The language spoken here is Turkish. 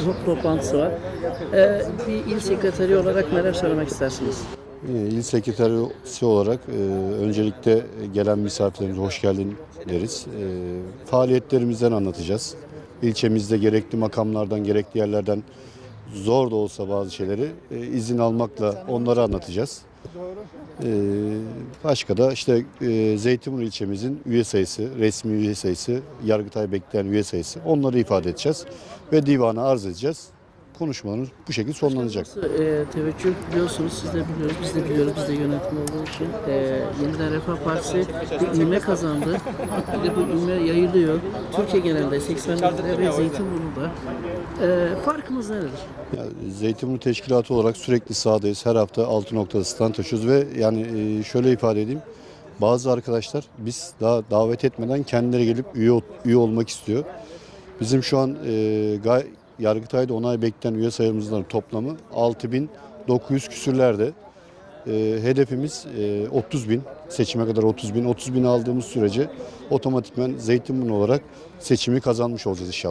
bir toplantısı var. Ee, bir il sekreteri olarak neler söylemek istersiniz? Ee, İl sekreterisi olarak e, öncelikle gelen misafirlerimize hoş geldin deriz. E, faaliyetlerimizden anlatacağız. İlçemizde gerekli makamlardan, gerekli yerlerden zor da olsa bazı şeyleri e, izin almakla onları anlatacağız. E, başka da işte e, Zeytinburnu ilçemizin üye sayısı, resmi üye sayısı, Yargıtay bekleyen üye sayısı onları ifade edeceğiz ve divana arz edeceğiz. Konuşmalarımız bu şekilde sonlanacak. Nasıl, e, teveccüh biliyorsunuz, siz de biliyoruz, biz de biliyoruz, biz de yönetim olduğu için. E, Yeniden Refah Partisi bir ivme kazandı. Bir de bu ivme yayılıyor. Türkiye genelinde 80'lerde ve Zeytinburnu'da. E, farkımız nedir? Ya, Zeytinburnu Teşkilatı olarak sürekli sahadayız. Her hafta 6 noktada stand taşıyoruz ve yani e, şöyle ifade edeyim. Bazı arkadaşlar biz daha davet etmeden kendileri gelip üye, üye olmak istiyor. Bizim şu an e, gay, Yargıtay'da onay bekleyen üye sayımızın toplamı 6900 küsürlerde. E, hedefimiz e, 30 bin. Seçime kadar 30 bin. 30 bin aldığımız sürece otomatikmen Zeytinburnu olarak seçimi kazanmış olacağız inşallah.